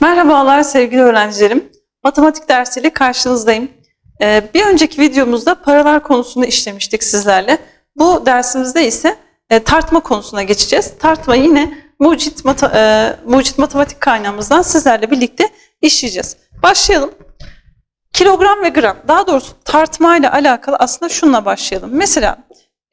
Merhabalar sevgili öğrencilerim. Matematik dersiyle karşınızdayım. Ee, bir önceki videomuzda paralar konusunu işlemiştik sizlerle. Bu dersimizde ise e, tartma konusuna geçeceğiz. Tartma yine mucit, mata, e, mucit matematik kaynağımızdan sizlerle birlikte işleyeceğiz. Başlayalım. Kilogram ve gram, daha doğrusu tartma ile alakalı aslında şununla başlayalım. Mesela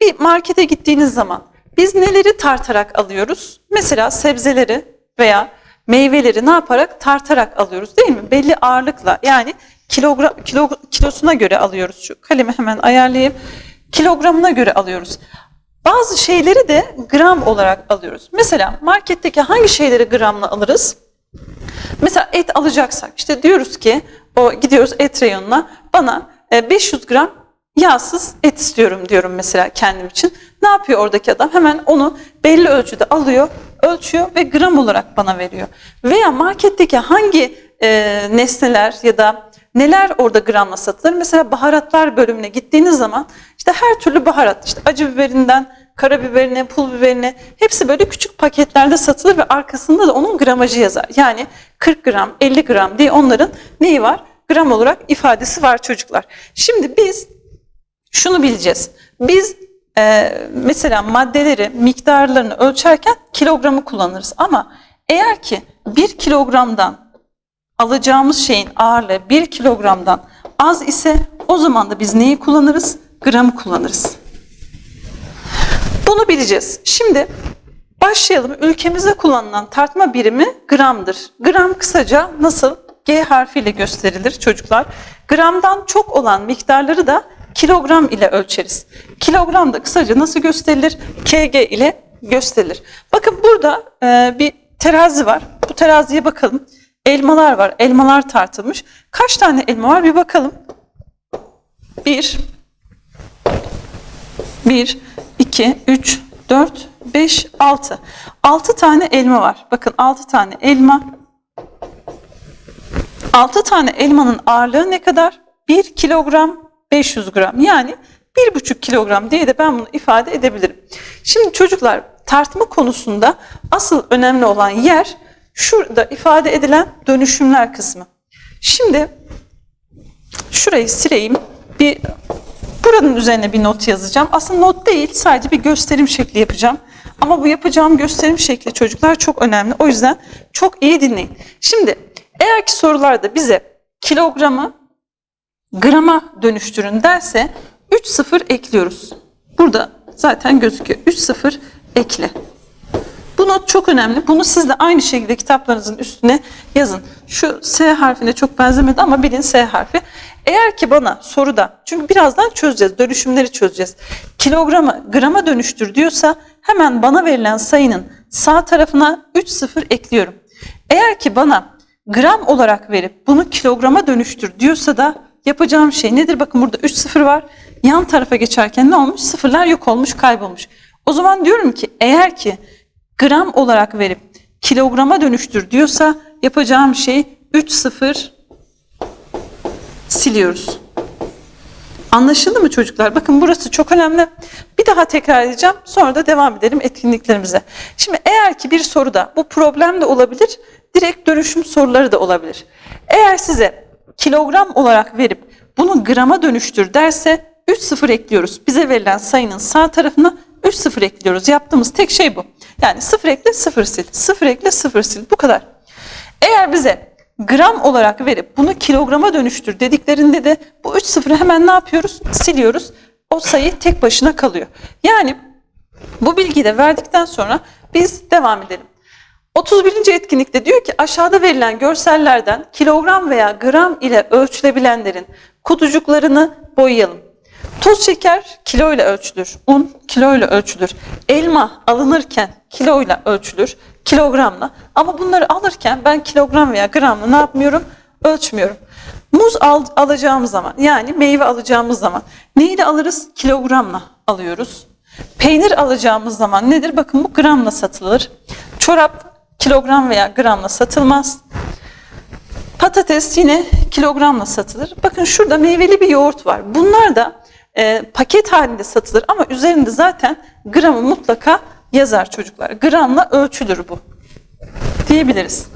bir markete gittiğiniz zaman biz neleri tartarak alıyoruz? Mesela sebzeleri veya meyveleri ne yaparak tartarak alıyoruz değil mi? Belli ağırlıkla yani kilogram kilo, kilosuna göre alıyoruz. Şu kalemi hemen ayarlayayım. Kilogramına göre alıyoruz. Bazı şeyleri de gram olarak alıyoruz. Mesela marketteki hangi şeyleri gramla alırız? Mesela et alacaksak işte diyoruz ki o gidiyoruz et reyonuna bana e, 500 gram yağsız et istiyorum diyorum mesela kendim için. Ne yapıyor oradaki adam? Hemen onu belli ölçüde alıyor, ölçüyor ve gram olarak bana veriyor. Veya marketteki hangi e, nesneler ya da neler orada gramla satılır? Mesela baharatlar bölümüne gittiğiniz zaman işte her türlü baharat, işte acı biberinden karabiberine, pul biberine hepsi böyle küçük paketlerde satılır ve arkasında da onun gramajı yazar. Yani 40 gram, 50 gram diye onların neyi var? Gram olarak ifadesi var çocuklar. Şimdi biz şunu bileceğiz. Biz e, mesela maddeleri, miktarlarını ölçerken kilogramı kullanırız. Ama eğer ki 1 kilogramdan alacağımız şeyin ağırlığı 1 kilogramdan az ise o zaman da biz neyi kullanırız? Gramı kullanırız. Bunu bileceğiz. Şimdi başlayalım. Ülkemizde kullanılan tartma birimi gramdır. Gram kısaca nasıl? G harfiyle gösterilir çocuklar. Gramdan çok olan miktarları da kilogram ile ölçeriz. Kilogram da kısaca nasıl gösterilir? KG ile gösterilir. Bakın burada e, bir terazi var. Bu teraziye bakalım. Elmalar var. Elmalar tartılmış. Kaç tane elma var bir bakalım. Bir, 1, 2, 3, 4, 5, 6. 6 tane elma var. Bakın 6 tane elma. 6 tane elmanın ağırlığı ne kadar? 1 kilogram 500 gram. Yani 1,5 kilogram diye de ben bunu ifade edebilirim. Şimdi çocuklar tartma konusunda asıl önemli olan yer şurada ifade edilen dönüşümler kısmı. Şimdi şurayı sileyim. Bir Buranın üzerine bir not yazacağım. Aslında not değil, sadece bir gösterim şekli yapacağım. Ama bu yapacağım gösterim şekli çocuklar çok önemli. O yüzden çok iyi dinleyin. Şimdi eğer ki sorularda bize kilogramı grama dönüştürün derse 3 sıfır ekliyoruz. Burada zaten gözüküyor. 3 sıfır ekle. Bu not çok önemli. Bunu siz de aynı şekilde kitaplarınızın üstüne yazın. Şu S harfine çok benzemedi ama bilin S harfi. Eğer ki bana soruda, çünkü birazdan çözeceğiz, dönüşümleri çözeceğiz. Kilogramı grama dönüştür diyorsa hemen bana verilen sayının sağ tarafına 3 sıfır ekliyorum. Eğer ki bana gram olarak verip bunu kilograma dönüştür diyorsa da yapacağım şey nedir? Bakın burada 3 sıfır var. Yan tarafa geçerken ne olmuş? Sıfırlar yok olmuş, kaybolmuş. O zaman diyorum ki eğer ki gram olarak verip kilograma dönüştür diyorsa yapacağım şey 3 sıfır siliyoruz. Anlaşıldı mı çocuklar? Bakın burası çok önemli. Bir daha tekrar edeceğim. Sonra da devam edelim etkinliklerimize. Şimdi eğer ki bir soruda bu problem de olabilir, direkt dönüşüm soruları da olabilir. Eğer size kilogram olarak verip bunu grama dönüştür derse 3 sıfır ekliyoruz. Bize verilen sayının sağ tarafına 3 sıfır ekliyoruz. Yaptığımız tek şey bu. Yani 0 ekle 0 sil, 0 ekle 0 sil. Bu kadar. Eğer bize gram olarak verip bunu kilograma dönüştür dediklerinde de bu 3 sıfırı hemen ne yapıyoruz? Siliyoruz. O sayı tek başına kalıyor. Yani bu bilgiyi de verdikten sonra biz devam edelim. 31. etkinlikte diyor ki aşağıda verilen görsellerden kilogram veya gram ile ölçülebilenlerin kutucuklarını boyayalım. Toz şeker kiloyla ölçülür, un kiloyla ölçülür, elma alınırken kiloyla ölçülür, kilogramla. Ama bunları alırken ben kilogram veya gramla ne yapmıyorum? Ölçmüyorum. Muz al, alacağımız zaman yani meyve alacağımız zaman neyle alırız? Kilogramla alıyoruz. Peynir alacağımız zaman nedir? Bakın bu gramla satılır. Çorap kilogram veya gramla satılmaz. Patates yine kilogramla satılır. Bakın şurada meyveli bir yoğurt var. Bunlar da e, paket halinde satılır ama üzerinde zaten gramı mutlaka yazar çocuklar. Gramla ölçülür bu diyebiliriz.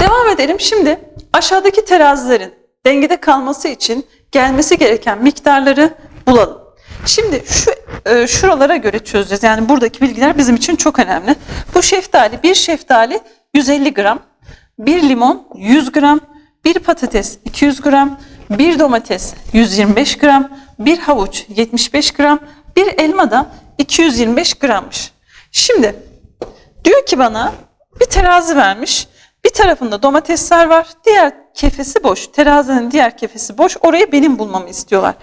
Devam edelim. Şimdi aşağıdaki terazilerin dengede kalması için gelmesi gereken miktarları bulalım. Şimdi şu e, şuralara göre çözeceğiz. Yani buradaki bilgiler bizim için çok önemli. Bu şeftali, bir şeftali 150 gram, bir limon 100 gram, bir patates 200 gram, bir domates 125 gram, bir havuç 75 gram, bir elma da 225 grammış. Şimdi diyor ki bana bir terazi vermiş. Bir tarafında domatesler var, diğer kefesi boş. Terazinin diğer kefesi boş. Orayı benim bulmamı istiyorlar.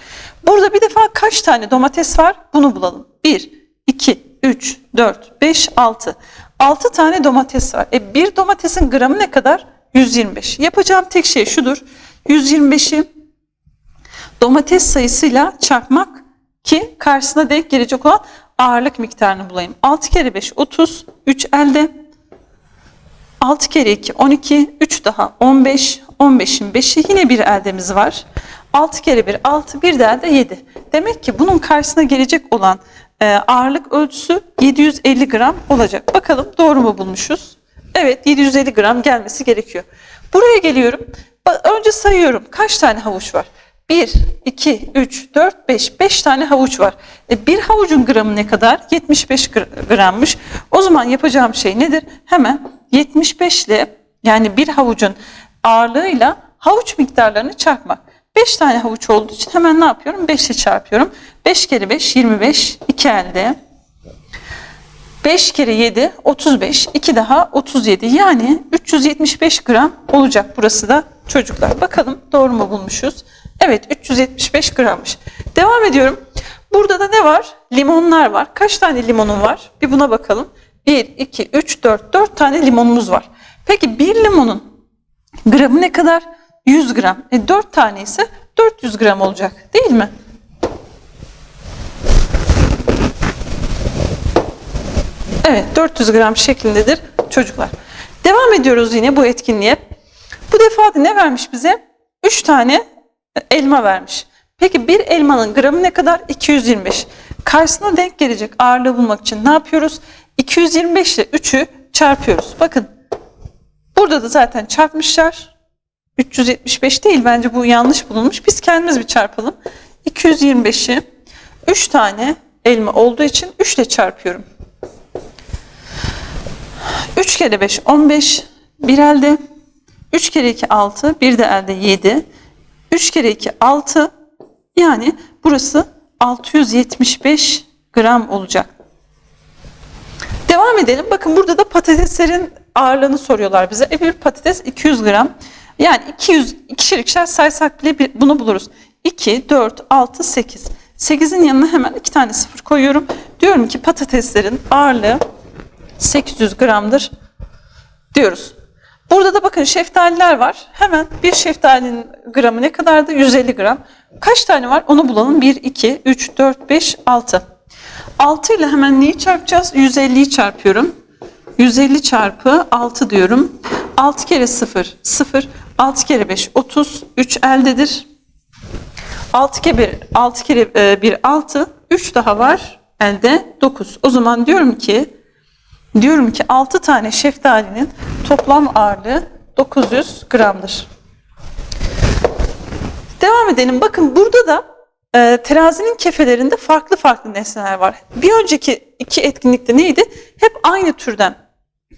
Burada bir defa kaç tane domates var? Bunu bulalım. 1, 2, 3, 4, 5, 6. 6 tane domates var. E bir domatesin gramı ne kadar? 125. Yapacağım tek şey şudur. 125'i domates sayısıyla çarpmak ki karşısına denk gelecek olan ağırlık miktarını bulayım. 6 kere 5 30, 3 elde. 6 kere 2 12, 3 daha 15, 15'in 5'i yine bir eldemiz var. 6 kere 1 6, bir de elde 7. Demek ki bunun karşısına gelecek olan e, ağırlık ölçüsü 750 gram olacak. Bakalım doğru mu bulmuşuz? Evet 750 gram gelmesi gerekiyor. Buraya geliyorum. Önce sayıyorum. Kaç tane havuç var? 1, 2, 3, 4, 5. 5 tane havuç var. E, bir havucun gramı ne kadar? 75 gr- grammış. O zaman yapacağım şey nedir? Hemen 75 ile yani bir havucun ağırlığıyla havuç miktarlarını çarpmak. 5 tane havuç olduğu için hemen ne yapıyorum? 5 ile çarpıyorum. 5 kere 5 25. 2 elde. 5 kere 7 35, 2 daha 37. Yani 375 gram olacak burası da çocuklar. Bakalım doğru mu bulmuşuz? Evet 375 grammış. Devam ediyorum. Burada da ne var? Limonlar var. Kaç tane limonum var? Bir buna bakalım. 1, 2, 3, 4. 4 tane limonumuz var. Peki bir limonun gramı ne kadar? 100 gram. E 4 tane ise 400 gram olacak değil mi? Evet 400 gram şeklindedir çocuklar. Devam ediyoruz yine bu etkinliğe. Bu defa da ne vermiş bize? 3 tane elma vermiş. Peki bir elmanın gramı ne kadar? 225. Karşısına denk gelecek ağırlığı bulmak için ne yapıyoruz? 225 ile 3'ü çarpıyoruz. Bakın burada da zaten çarpmışlar. 375 değil bence bu yanlış bulunmuş. Biz kendimiz bir çarpalım. 225'i 3 tane elma olduğu için 3 ile çarpıyorum. 3 kere 5 15, bir elde. 3 kere 2 6, bir de elde 7. 3 kere 2 6. Yani burası 675 gram olacak. Devam edelim. Bakın burada da patateslerin ağırlığını soruyorlar bize. E bir patates 200 gram. Yani 200 ikişer ikişer saysak bile bir- bunu buluruz. 2, 4, 6, 8. 8'in yanına hemen iki tane sıfır koyuyorum. Diyorum ki patateslerin ağırlığı 800 gramdır diyoruz. Burada da bakın şeftaliler var. Hemen bir şeftalinin gramı ne kadardı? 150 gram. Kaç tane var? Onu bulalım. 1, 2, 3, 4, 5, 6. 6 ile hemen neyi çarpacağız? 150'yi çarpıyorum. 150 çarpı 6 diyorum. 6 kere 0, 0. 6 kere 5, 30. 3 eldedir. 6 kere 1, 6 kere 1, 6. 3 daha var. Elde 9. O zaman diyorum ki Diyorum ki 6 tane şeftalinin toplam ağırlığı 900 gramdır. Devam edelim. Bakın burada da e, terazinin kefelerinde farklı farklı nesneler var. Bir önceki iki etkinlikte neydi? Hep aynı türden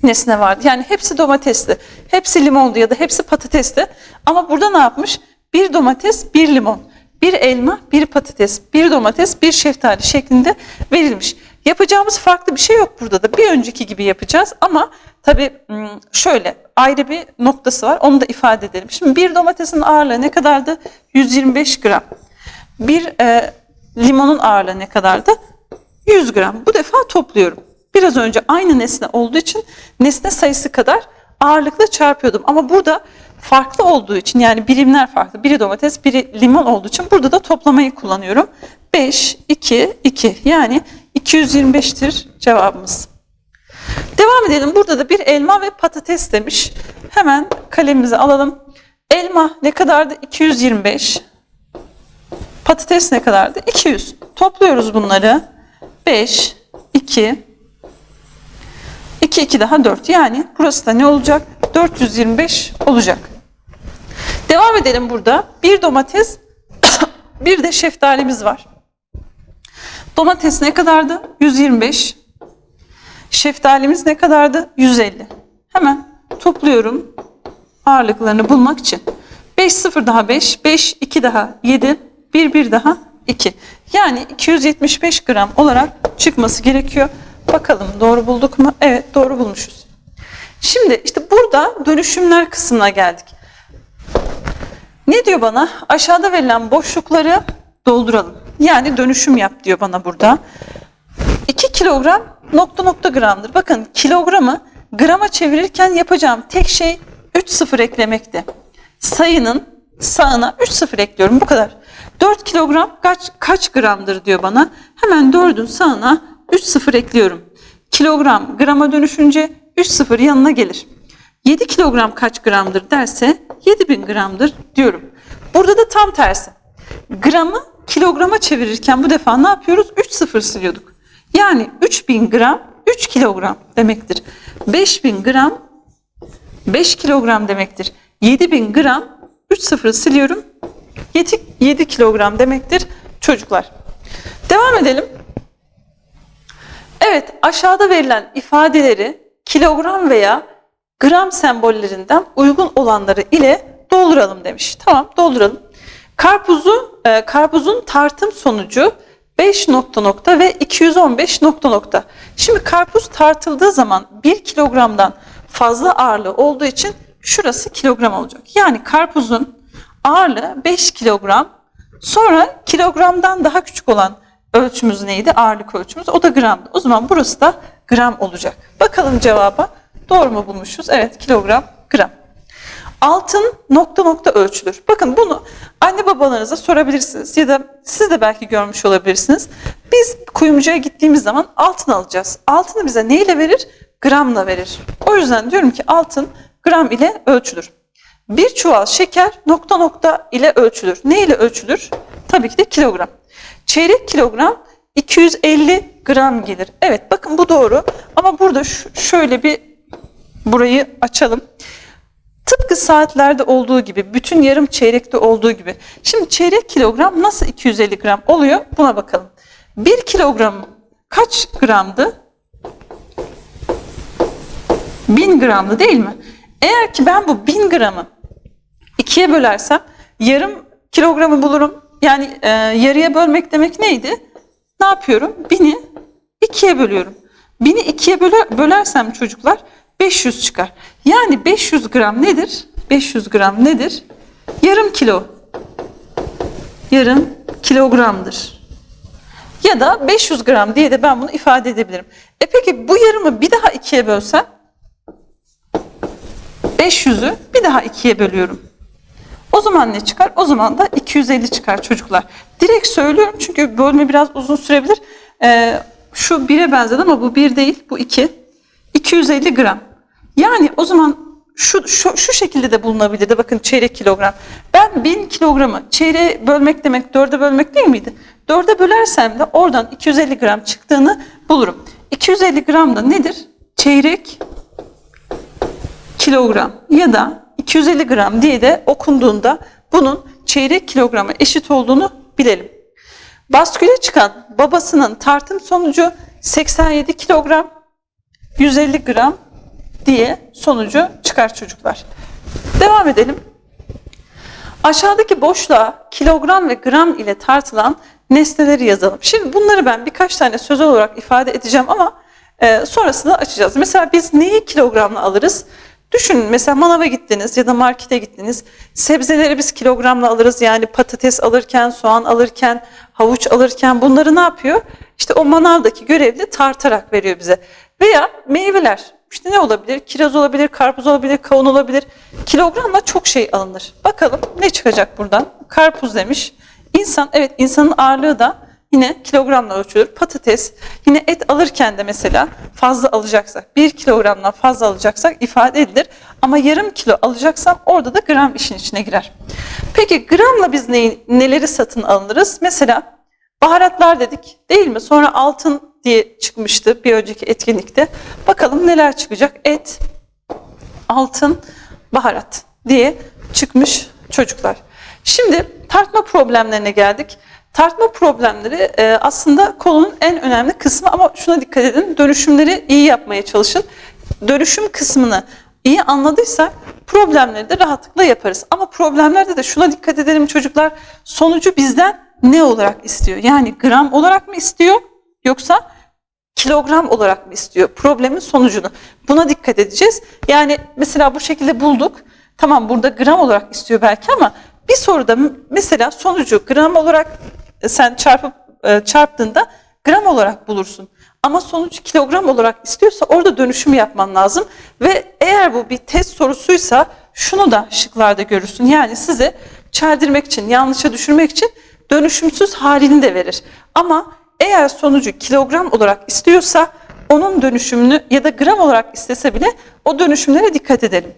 nesne vardı. Yani hepsi domatesli, hepsi limondu ya da hepsi patatesli. Ama burada ne yapmış? Bir domates, bir limon, bir elma, bir patates, bir domates, bir şeftali şeklinde verilmiş. Yapacağımız farklı bir şey yok burada da. Bir önceki gibi yapacağız ama tabii şöyle ayrı bir noktası var. Onu da ifade edelim. Şimdi bir domatesin ağırlığı ne kadardı? 125 gram. Bir e, limonun ağırlığı ne kadardı? 100 gram. Bu defa topluyorum. Biraz önce aynı nesne olduğu için nesne sayısı kadar ağırlıkla çarpıyordum. Ama burada farklı olduğu için yani birimler farklı. Biri domates, biri limon olduğu için burada da toplamayı kullanıyorum. 5, 2, 2 yani 225'tir cevabımız. Devam edelim. Burada da bir elma ve patates demiş. Hemen kalemimizi alalım. Elma ne kadardı? 225. Patates ne kadardı? 200. Topluyoruz bunları. 5, 2, 2, 2 daha 4. Yani burası da ne olacak? 425 olacak. Devam edelim burada. Bir domates, bir de şeftalimiz var. Domates ne kadardı? 125. Şeftalimiz ne kadardı? 150. Hemen topluyorum ağırlıklarını bulmak için. 5 0 daha 5, 5 2 daha 7, 1 1 daha 2. Yani 275 gram olarak çıkması gerekiyor. Bakalım doğru bulduk mu? Evet doğru bulmuşuz. Şimdi işte burada dönüşümler kısmına geldik. Ne diyor bana? Aşağıda verilen boşlukları dolduralım. Yani dönüşüm yap diyor bana burada. 2 kilogram nokta nokta gramdır. Bakın kilogramı grama çevirirken yapacağım tek şey 3 sıfır eklemekti. Sayının sağına 3 sıfır ekliyorum bu kadar. 4 kilogram kaç, kaç gramdır diyor bana. Hemen 4'ün sağına 3 sıfır ekliyorum. Kilogram grama dönüşünce 3 sıfır yanına gelir. 7 kilogram kaç gramdır derse 7000 gramdır diyorum. Burada da tam tersi. Gramı kilograma çevirirken bu defa ne yapıyoruz? 3 sıfır siliyorduk. Yani 3000 gram 3 kilogram demektir. 5000 gram 5 kilogram demektir. 7000 gram 3 sıfır siliyorum. 7, 7 kilogram demektir çocuklar. Devam edelim. Evet aşağıda verilen ifadeleri kilogram veya gram sembollerinden uygun olanları ile dolduralım demiş. Tamam dolduralım. Karpuzu, e, karpuzun tartım sonucu 5 nokta nokta ve 215 nokta nokta. Şimdi karpuz tartıldığı zaman 1 kilogramdan fazla ağırlığı olduğu için şurası kilogram olacak. Yani karpuzun ağırlığı 5 kilogram. Sonra kilogramdan daha küçük olan ölçümüz neydi? Ağırlık ölçümüz. O da gramdı. O zaman burası da gram olacak. Bakalım cevaba. Doğru mu bulmuşuz? Evet kilogram, gram. Altın nokta nokta ölçülür. Bakın bunu anne babalarınıza sorabilirsiniz ya da siz de belki görmüş olabilirsiniz. Biz kuyumcuya gittiğimiz zaman altın alacağız. Altını bize ne ile verir? Gramla verir. O yüzden diyorum ki altın gram ile ölçülür. Bir çuval şeker nokta nokta ile ölçülür. Ne ile ölçülür? Tabii ki de kilogram. Çeyrek kilogram 250 gram gelir. Evet bakın bu doğru ama burada şöyle bir burayı açalım. Tıpkı saatlerde olduğu gibi, bütün yarım çeyrekte olduğu gibi. Şimdi çeyrek kilogram nasıl 250 gram oluyor? Buna bakalım. 1 kilogram kaç gramdı? 1000 gramdı değil mi? Eğer ki ben bu 1000 gramı ikiye bölersem yarım kilogramı bulurum. Yani e, yarıya bölmek demek neydi? Ne yapıyorum? 1000'i ikiye bölüyorum. 1000'i ikiye böle, bölersem çocuklar 500 çıkar. Yani 500 gram nedir? 500 gram nedir? Yarım kilo. Yarım kilogramdır. Ya da 500 gram diye de ben bunu ifade edebilirim. E peki bu yarımı bir daha ikiye bölsem? 500'ü bir daha ikiye bölüyorum. O zaman ne çıkar? O zaman da 250 çıkar çocuklar. Direkt söylüyorum çünkü bölme biraz uzun sürebilir. Ee, şu 1'e benzedi ama bu 1 değil, bu 2. 250 gram. Yani o zaman şu, şu, şu şekilde de bulunabilirdi. Bakın çeyrek kilogram. Ben 1000 kilogramı çeyreğe bölmek demek 4'e bölmek değil miydi? 4'e bölersem de oradan 250 gram çıktığını bulurum. 250 gram da nedir? Çeyrek kilogram ya da 250 gram diye de okunduğunda bunun çeyrek kilograma eşit olduğunu bilelim. Basküle çıkan babasının tartım sonucu 87 kilogram 150 gram diye sonucu çıkar çocuklar. Devam edelim. Aşağıdaki boşluğa kilogram ve gram ile tartılan nesneleri yazalım. Şimdi bunları ben birkaç tane sözel olarak ifade edeceğim ama e, sonrasında açacağız. Mesela biz neyi kilogramla alırız? Düşünün mesela manava gittiniz ya da markete gittiniz. Sebzeleri biz kilogramla alırız. Yani patates alırken, soğan alırken, havuç alırken bunları ne yapıyor? İşte o manavdaki görevli tartarak veriyor bize. Veya meyveler. İşte ne olabilir? Kiraz olabilir, karpuz olabilir, kavun olabilir. Kilogramla çok şey alınır. Bakalım ne çıkacak buradan? Karpuz demiş. İnsan, evet insanın ağırlığı da yine kilogramla ölçülür. Patates, yine et alırken de mesela fazla alacaksak, bir kilogramdan fazla alacaksak ifade edilir. Ama yarım kilo alacaksam orada da gram işin içine girer. Peki gramla biz ne, neleri satın alırız? Mesela baharatlar dedik değil mi? Sonra altın diye çıkmıştı bir önceki etkinlikte. Bakalım neler çıkacak? Et, altın, baharat diye çıkmış çocuklar. Şimdi tartma problemlerine geldik. Tartma problemleri e, aslında konunun en önemli kısmı ama şuna dikkat edin. Dönüşümleri iyi yapmaya çalışın. Dönüşüm kısmını iyi anladıysak problemleri de rahatlıkla yaparız. Ama problemlerde de şuna dikkat edelim çocuklar. Sonucu bizden ne olarak istiyor? Yani gram olarak mı istiyor yoksa kilogram olarak mı istiyor? Problemin sonucunu. Buna dikkat edeceğiz. Yani mesela bu şekilde bulduk. Tamam burada gram olarak istiyor belki ama bir soruda mesela sonucu gram olarak e, sen çarpıp e, çarptığında gram olarak bulursun. Ama sonuç kilogram olarak istiyorsa orada dönüşüm yapman lazım. Ve eğer bu bir test sorusuysa şunu da şıklarda görürsün. Yani size çeldirmek için, yanlışa düşürmek için dönüşümsüz halini de verir. Ama eğer sonucu kilogram olarak istiyorsa onun dönüşümünü ya da gram olarak istese bile o dönüşümlere dikkat edelim.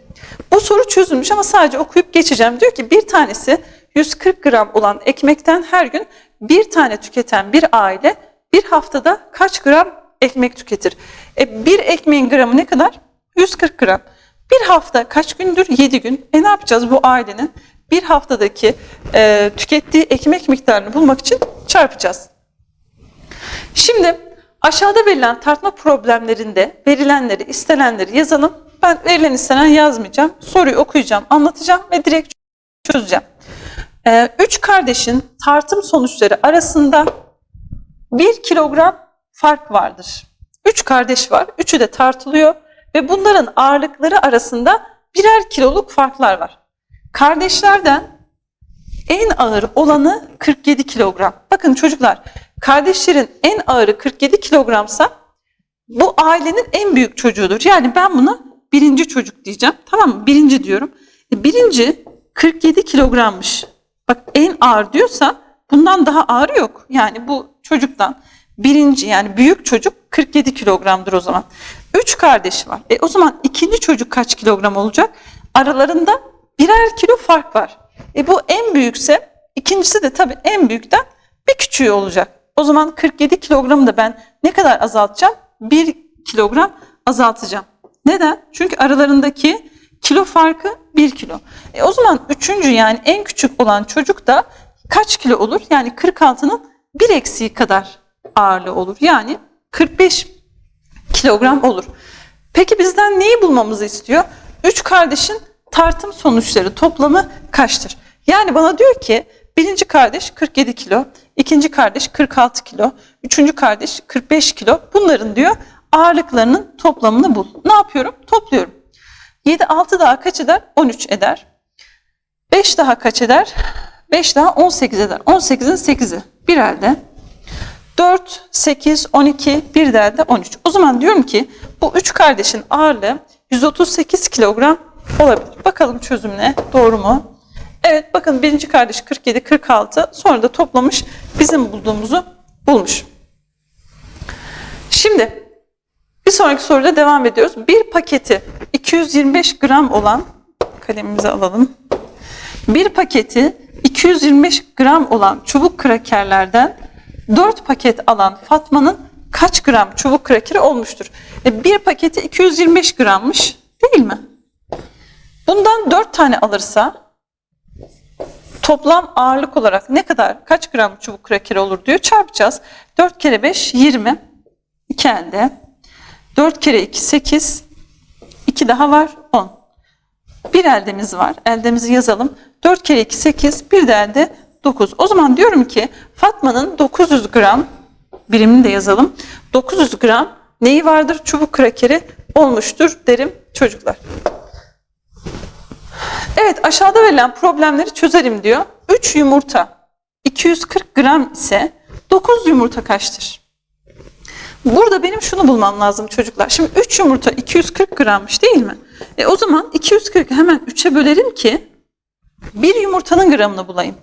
Bu soru çözülmüş ama sadece okuyup geçeceğim. Diyor ki bir tanesi 140 gram olan ekmekten her gün bir tane tüketen bir aile bir haftada kaç gram ekmek tüketir? E, bir ekmeğin gramı ne kadar? 140 gram. Bir hafta kaç gündür? 7 gün. E ne yapacağız bu ailenin? Bir haftadaki e, tükettiği ekmek miktarını bulmak için çarpacağız. Şimdi aşağıda verilen tartma problemlerinde verilenleri, istenenleri yazalım. Ben verilen istenen yazmayacağım. Soruyu okuyacağım, anlatacağım ve direkt çözeceğim. Ee, üç kardeşin tartım sonuçları arasında bir kilogram fark vardır. Üç kardeş var, üçü de tartılıyor ve bunların ağırlıkları arasında birer kiloluk farklar var. Kardeşlerden en ağır olanı 47 kilogram. Bakın çocuklar, kardeşlerin en ağırı 47 kilogramsa bu ailenin en büyük çocuğudur. Yani ben buna birinci çocuk diyeceğim. Tamam mı? Birinci diyorum. E, Birinci 47 kilogrammış. Bak en ağır diyorsa bundan daha ağır yok. Yani bu çocuktan birinci yani büyük çocuk 47 kilogramdır o zaman. Üç kardeş var. E o zaman ikinci çocuk kaç kilogram olacak? Aralarında birer kilo fark var. E bu en büyükse ikincisi de tabii en büyükten bir küçüğü olacak. O zaman 47 kilogramı da ben ne kadar azaltacağım? 1 kilogram azaltacağım. Neden? Çünkü aralarındaki kilo farkı 1 kilo. E o zaman üçüncü yani en küçük olan çocuk da kaç kilo olur? Yani 46'nın bir eksiği kadar ağırlığı olur. Yani 45 kilogram olur. Peki bizden neyi bulmamızı istiyor? Üç kardeşin tartım sonuçları toplamı kaçtır? Yani bana diyor ki birinci kardeş 47 kilo, ikinci kardeş 46 kilo, üçüncü kardeş 45 kilo. Bunların diyor ağırlıklarının toplamını bul. Ne yapıyorum? Topluyorum. 7 6 daha kaç eder? 13 eder. 5 daha kaç eder? 5 daha 18 eder. 18'in 8'i bir elde. 4, 8, 12, bir de elde 13. O zaman diyorum ki bu üç kardeşin ağırlığı 138 kilogram olabilir. Bakalım çözüm ne? Doğru mu? Evet bakın birinci kardeş 47, 46 sonra da toplamış bizim bulduğumuzu bulmuş. Şimdi bir sonraki soruda devam ediyoruz. Bir paketi 225 gram olan kalemimizi alalım. Bir paketi 225 gram olan çubuk krakerlerden 4 paket alan Fatma'nın kaç gram çubuk krakeri olmuştur? E, bir paketi 225 grammış değil mi? Bundan 4 tane alırsa toplam ağırlık olarak ne kadar kaç gram çubuk kraker olur diyor çarpacağız. 4 kere 5 20 2 elde. 4 kere 2 8 2 daha var 10. Bir eldemiz var. Eldemizi yazalım. 4 kere 2 8 bir de elde 9. O zaman diyorum ki Fatma'nın 900 gram birimini de yazalım. 900 gram neyi vardır? Çubuk krakeri olmuştur derim çocuklar. Evet aşağıda verilen problemleri çözelim diyor. 3 yumurta 240 gram ise 9 yumurta kaçtır? Burada benim şunu bulmam lazım çocuklar. Şimdi 3 yumurta 240 grammış değil mi? E o zaman 240 hemen 3'e bölerim ki bir yumurtanın gramını bulayım.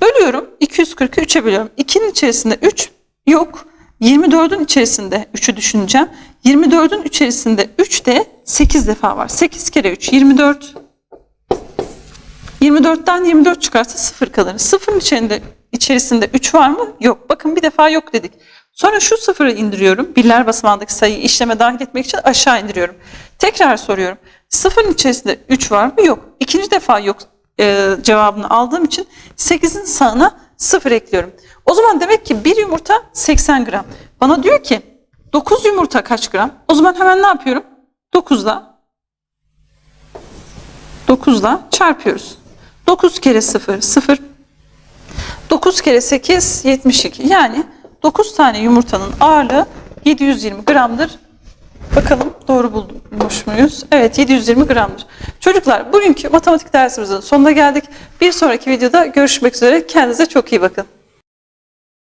Bölüyorum 240'ı 3'e bölüyorum. 2'nin içerisinde 3 yok. 24'ün içerisinde 3'ü düşüneceğim. 24'ün içerisinde 3 de 8 defa var. 8 kere 3 24. 24'ten 24 çıkarsa 0 kalır. 0'ın içerisinde, içerisinde 3 var mı? Yok. Bakın bir defa yok dedik. Sonra şu sıfırı indiriyorum. Birler basamağındaki sayıyı işleme dahil etmek için aşağı indiriyorum. Tekrar soruyorum. Sıfırın içerisinde 3 var mı? Yok. İkinci defa yok e, cevabını aldığım için 8'in sağına 0 ekliyorum. O zaman demek ki bir yumurta 80 gram. Bana diyor ki 9 yumurta kaç gram? O zaman hemen ne yapıyorum? 9'la 9'la çarpıyoruz. 9 kere 0 0 9 kere 8 72. Yani 9 tane yumurtanın ağırlığı 720 gramdır. Bakalım doğru bulmuş muyuz? Evet 720 gramdır. Çocuklar bugünkü matematik dersimizin sonuna geldik. Bir sonraki videoda görüşmek üzere. Kendinize çok iyi bakın.